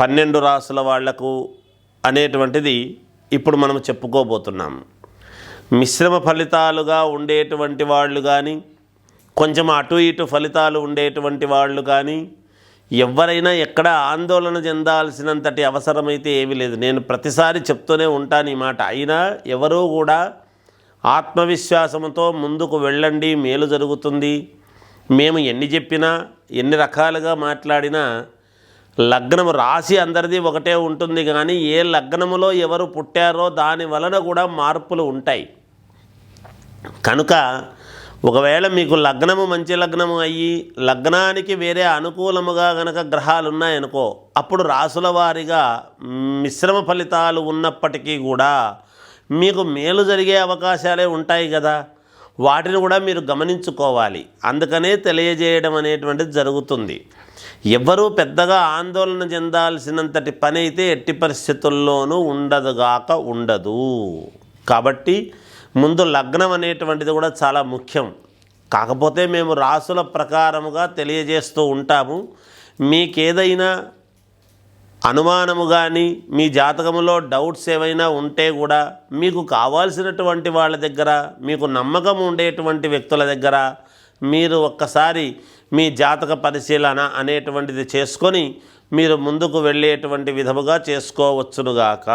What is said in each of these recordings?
పన్నెండు రాసుల వాళ్ళకు అనేటువంటిది ఇప్పుడు మనం చెప్పుకోబోతున్నాం. మిశ్రమ ఫలితాలుగా ఉండేటువంటి వాళ్ళు కానీ కొంచెం అటు ఇటు ఫలితాలు ఉండేటువంటి వాళ్ళు కానీ ఎవరైనా ఎక్కడ ఆందోళన చెందాల్సినంతటి అవసరమైతే ఏమీ లేదు. నేను ప్రతిసారి చెప్తూనే ఉంటాను ఈ మాట. అయినా ఎవరూ కూడా ఆత్మవిశ్వాసంతో ముందుకు వెళ్ళండి మేలు జరుగుతుంది. మేము ఎన్ని చెప్పినా ఎన్ని రకాలుగా మాట్లాడినా లగ్నం రాశి అందరిది ఒకటే ఉంటుంది కానీ ఏ లగ్నములో ఎవరు పుట్టారో దాని వలన కూడా మార్పులు ఉంటాయి. కనుక ఒకవేళ మీకు లగ్నము మంచి లగ్నము అయ్యి లగ్నానికి వేరే అనుకూలముగా గనక గ్రహాలు ఉన్నాయనుకో అప్పుడు రాసుల వారిగా మిశ్రమ ఫలితాలు ఉన్నప్పటికీ కూడా మీకు మేలు జరిగే అవకాశాలే ఉంటాయి కదా. వాటిని కూడా మీరు గమనించుకోవాలి. అందుకనే తెలియజేయడం అనేటువంటిది జరుగుతుంది. ఎవ్వరూ పెద్దగా ఆందోళన చెందాల్సినంతటి పని అయితే ఎట్టి పరిస్థితుల్లోనూ ఉండదుగాక ఉండదు. కాబట్టి ముందు లగ్నం అనేటువంటిది కూడా చాలా ముఖ్యం. కాకపోతే మేము రాసుల ప్రకారముగా తెలియజేస్తూ ఉంటాము. మీకేదైనా అనుమానము కానీ మీ జాతకములో డౌట్స్ ఏవైనా ఉంటే కూడా మీకు కావాల్సినటువంటి వాళ్ళ దగ్గర మీకు నమ్మకం ఉండేటువంటి వ్యక్తుల దగ్గర మీరు ఒక్కసారి మీ జాతక పరిశీలన అనేటువంటిది చేసుకొని మీరు ముందుకు వెళ్ళేటువంటి విధముగా చేసుకోవచ్చునుగాక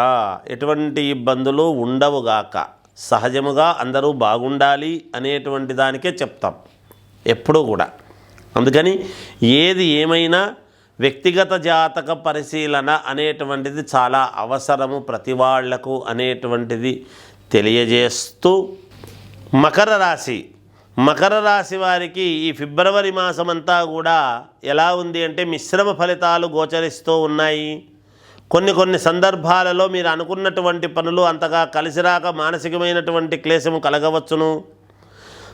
ఎటువంటి ఇబ్బందులు ఉండవుగాక సహజముగా అందరూ బాగుండాలి అనేటువంటి దానికే చెప్తాం. ఎప్పుడూ కూడా. అందుకని ఏది ఏమైనా వ్యక్తిగత జాతక పరిశీలన అనేటువంటిది చాలా అవసరము ప్రతి వాళ్ళకు అనేటువంటిది తెలియజేస్తూ మకర రాశి మకర రాశి వారికి ఈ ఫిబ్రవరి మాసమంతా కూడా ఎలా ఉంది అంటే మిశ్రమ ఫలితాలు గోచరిస్తూ ఉన్నాయి. కొన్ని కొన్ని సందర్భాలలో మీరు అనుకున్నటువంటి పనులు అంతగా కలిసిరాక మానసికమైనటువంటి క్లేశము కలగవచ్చును.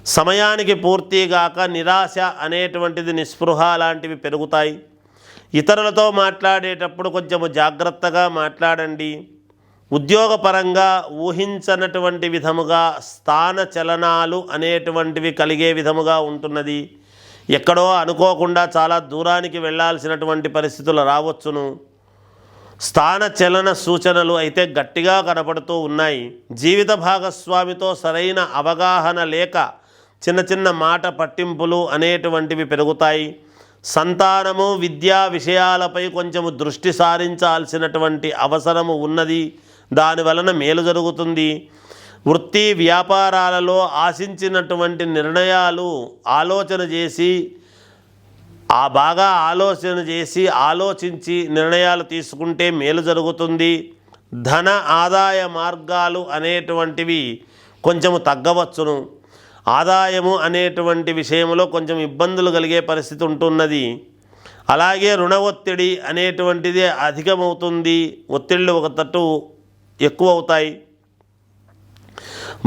సమయానికి పూర్తిగాక నిరాశ అనేటువంటిది నిస్పృహ లాంటివి పెరుగుతాయి. ఇతరులతో మాట్లాడేటప్పుడు కొంచెము జాగ్రత్తగా మాట్లాడండి. ఉద్యోగపరంగా ఊహించనటువంటి విధముగా స్థాన చలనాలు అనేటువంటివి కలిగే విధముగా ఉంటున్నది. ఎక్కడో అనుకోకుండా చాలా దూరానికి వెళ్ళాల్సినటువంటి పరిస్థితులు రావచ్చును. స్థాన చలన సూచనలు అయితే గట్టిగా కనపడుతూ ఉన్నాయి. జీవిత భాగస్వామితో సరైన అవగాహన లేక చిన్న చిన్న మాట పట్టింపులు అనేటువంటివి పెరుగుతాయి. సంతానము విద్యా విషయాలపై కొంచెము దృష్టి సారించాల్సినటువంటి అవసరము ఉన్నది. దాని వలన మేలు జరుగుతుంది. వృత్తి వ్యాపారాలలో ఆశించినటువంటి నిర్ణయాలు ఆలోచన చేసి ఆ బాగా ఆలోచన చేసి ఆలోచించి నిర్ణయాలు తీసుకుంటే మేలు జరుగుతుంది. ధన ఆదాయ మార్గాలు అనేటువంటివి కొంచెము తగ్గవచ్చును. ఆదాయము అనేటువంటి విషయంలో కొంచెం ఇబ్బందులు కలిగే పరిస్థితి ఉంటున్నది. అలాగే రుణ ఒత్తిడి అనేటువంటిది అధికమవుతుంది. ఒత్తిళ్ళు ఒక తట్టు ఎక్కువ అవుతాయి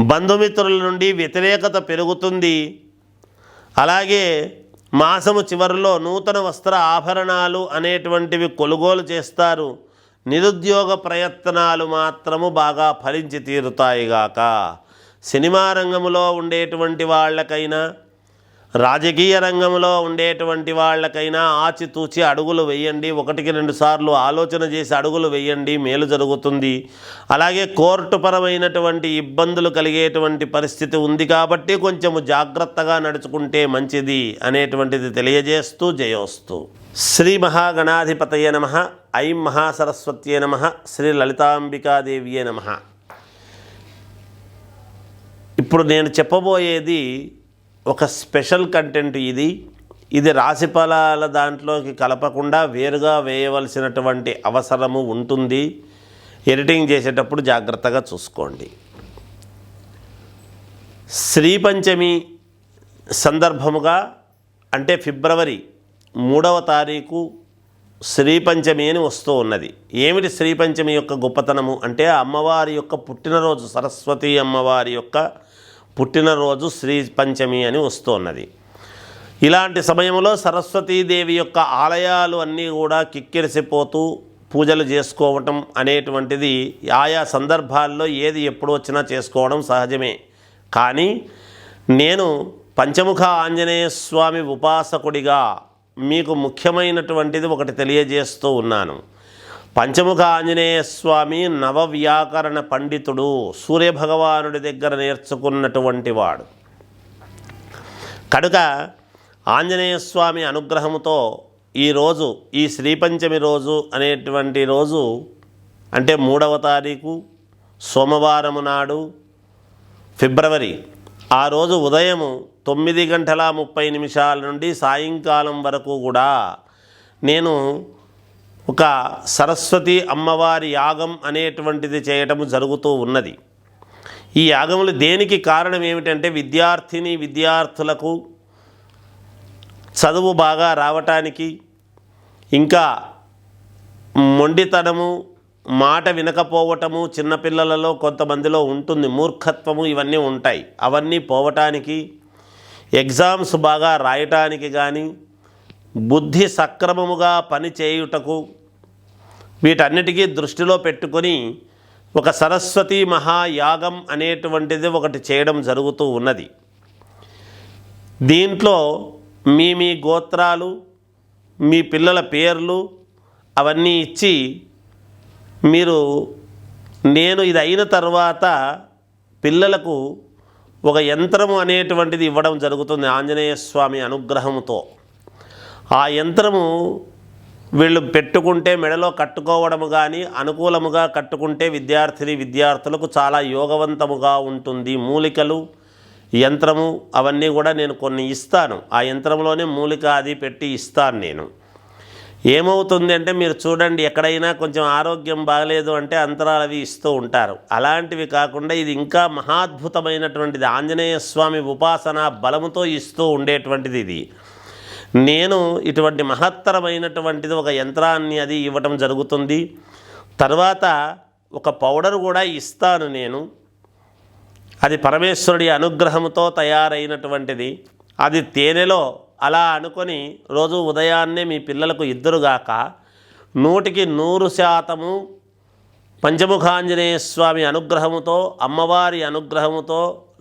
బంధుమిత్రుల నుండి వ్యతిరేకత పెరుగుతుంది. అలాగే మాసము చివరిలో నూతన వస్త్ర ఆభరణాలు అనేటువంటివి కొనుగోలు చేస్తారు. నిరుద్యోగ ప్రయత్నాలు మాత్రము బాగా ఫలించి తీరుతాయిగాక సినిమా రంగంలో ఉండేటువంటి వాళ్ళకైనా రాజకీయ రంగంలో ఉండేటువంటి వాళ్ళకైనా ఆచితూచి అడుగులు వేయండి. ఒకటికి రెండు సార్లు ఆలోచన చేసి అడుగులు వేయండి. మేలు జరుగుతుంది. అలాగే కోర్టు పరమైనటువంటి ఇబ్బందులు కలిగేటువంటి పరిస్థితి ఉంది కాబట్టి కొంచెము జాగ్రత్తగా నడుచుకుంటే మంచిది అనేటువంటిది తెలియజేస్తూ జయోస్తు. శ్రీ మహాగణాధిపతయ నమ. ఐం మహాసరస్వత్యే నమ. శ్రీ లలితాంబికాదేవియే నమ. ఇప్పుడు నేను చెప్పబోయేది ఒక స్పెషల్ కంటెంట్ ఇది. ఇది రాశిఫలాల దాంట్లోకి కలపకుండా వేరుగా వేయవలసినటువంటి అవసరము ఉంటుంది. ఎడిటింగ్ చేసేటప్పుడు జాగ్రత్తగా చూసుకోండి. శ్రీపంచమి సందర్భముగా అంటే ఫిబ్రవరి మూడవ తారీఖు శ్రీపంచమి అని వస్తూ ఉన్నది. ఏమిటి శ్రీపంచమి యొక్క గొప్పతనము? అంటే అమ్మవారి యొక్క పుట్టినరోజు సరస్వతి అమ్మవారి యొక్క పుట్టినరోజు శ్రీ పంచమి అని వస్తూ ఉన్నది ఇలాంటి సమయంలో సరస్వతీదేవి యొక్క ఆలయాలు అన్నీ కూడా కిక్కిరిసిపోతూ పూజలు చేసుకోవటం అనేటువంటిది ఆయా సందర్భాల్లో ఏది ఎప్పుడు వచ్చినా చేసుకోవడం సహజమే. కానీ నేను పంచముఖ ఆంజనేయ స్వామి ఉపాసకుడిగా మీకు ముఖ్యమైనటువంటిది ఒకటి తెలియజేస్తూ ఉన్నాను. పంచముఖ ఆంజనేయ స్వామి నవవ్యాకరణ పండితుడు సూర్యభగవానుడి దగ్గర నేర్చుకున్నటువంటి వాడు. కనుక ఆంజనేయ స్వామి అనుగ్రహంతో ఈరోజు ఈ శ్రీపంచమి రోజు అనేటువంటి రోజు అంటే మూడవ తారీఖు సోమవారము నాడు ఫిబ్రవరి ఆ రోజు ఉదయము తొమ్మిది గంటల ముప్పై నిమిషాల నుండి సాయంకాలం వరకు కూడా నేను ఒక సరస్వతి అమ్మవారి యాగం అనేటువంటిది చేయటం జరుగుతూ ఉన్నది. ఈ యాగములు దేనికి కారణం ఏమిటంటే విద్యార్థిని విద్యార్థులకు చదువు బాగా రావటానికి ఇంకా మొండితనము మాట వినకపోవటము చిన్నపిల్లలలో కొంతమందిలో ఉంటుంది మూర్ఖత్వము ఇవన్నీ ఉంటాయి. అవన్నీ పోవటానికి ఎగ్జామ్స్ బాగా రాయటానికి కానీ బుద్ధి సక్రమముగా పని చేయుటకు వీటన్నిటికీ దృష్టిలో పెట్టుకొని ఒక సరస్వతి మహాయాగం అనేటువంటిది ఒకటి చేయడం జరుగుతూ ఉన్నది. దీంట్లో మీ మీ గోత్రాలు మీ పిల్లల పేర్లు అవన్నీ ఇచ్చి మీరు నేను ఇది అయిన తర్వాత పిల్లలకు ఒక యంత్రము అనేటువంటిది ఇవ్వడం జరుగుతుంది ఆంజనేయ స్వామి అనుగ్రహంతో ఆ యంత్రము వీళ్ళు పెట్టుకుంటే మెడలో కట్టుకోవడము కానీ అనుకూలముగా కట్టుకుంటే విద్యార్థిని విద్యార్థులకు చాలా యోగవంతముగా ఉంటుంది. మూలికలు యంత్రము అవన్నీ కూడా నేను కొన్ని ఇస్తాను. ఆ యంత్రంలోనే మూలిక అది పెట్టి ఇస్తాను నేను. ఏమవుతుంది అంటే మీరు చూడండి ఎక్కడైనా కొంచెం ఆరోగ్యం బాగలేదు అంటే అంతరాలు అవి ఇస్తూ ఉంటారు. అలాంటివి కాకుండా ఇది ఇంకా మహాద్భుతమైనటువంటిది. ఆంజనేయ స్వామి ఉపాసన బలముతో ఇస్తూ ఉండేటువంటిది ఇది. నేను ఇటువంటి మహత్తరమైనటువంటిది ఒక యంత్రాన్ని అది ఇవ్వటం జరుగుతుంది. తర్వాత ఒక పౌడర్ కూడా ఇస్తాను నేను. అది పరమేశ్వరుడి అనుగ్రహంతో తయారైనటువంటిది. అది తేనెలో అలా అనుకొని రోజు ఉదయాన్నే మీ పిల్లలకు ఇద్దరుగాక నూటికి నూరు శాతము పంచముఖాంజనేయ స్వామి అనుగ్రహముతో అమ్మవారి అనుగ్రహముతో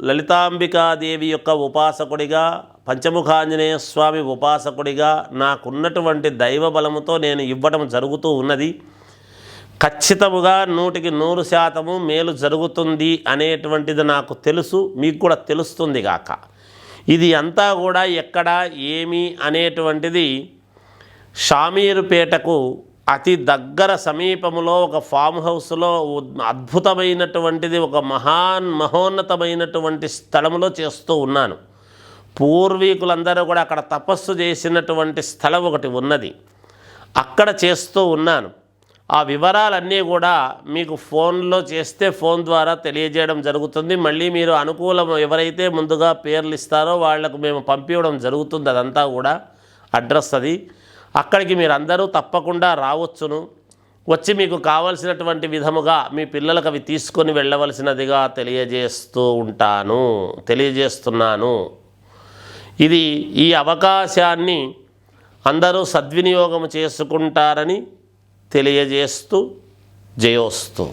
లలితాంబికాదేవి యొక్క ఉపాసకుడిగా పంచముఖాంజనేయ స్వామి ఉపాసకుడిగా నాకున్నటువంటి దైవ బలముతో నేను ఇవ్వడం జరుగుతూ ఉన్నది. ఖచ్చితముగా నూటికి నూరు శాతము మేలు జరుగుతుంది అనేటువంటిది నాకు తెలుసు మీకు కూడా తెలుస్తుంది గాక. ఇది అంతా కూడా ఎక్కడ ఏమి అనేటువంటిది షామీరుపేటకు అతి దగ్గర సమీపములో ఒక ఫామ్ హౌస్లో అద్భుతమైనటువంటిది ఒక మహాన్ మహోన్నతమైనటువంటి స్థలములో చేస్తూ ఉన్నాను. పూర్వీకులందరూ కూడా అక్కడ తపస్సు చేసినటువంటి స్థలం ఒకటి ఉన్నది. అక్కడ చేస్తూ ఉన్నాను. ఆ వివరాలన్నీ కూడా మీకు ఫోన్లో చేస్తే ఫోన్ ద్వారా తెలియజేయడం జరుగుతుంది. మళ్ళీ మీరు అనుకూలం ఎవరైతే ముందుగా పేర్లు ఇస్తారో వాళ్ళకు మేము పంపించడం జరుగుతుంది. అదంతా కూడా అడ్రస్ అది. అక్కడికి మీరందరూ తప్పకుండా రావచ్చును. వచ్చి మీకు కావలసినటువంటి విధముగా మీ పిల్లలకు అవి తీసుకొని వెళ్ళవలసినదిగా తెలియజేస్తూ ఉంటాను తెలియజేస్తున్నాను. ఇది ఈ అవకాశాన్ని అందరూ సద్వినియోగం చేసుకుంటారని తెలియజేస్తూ జయోస్తు.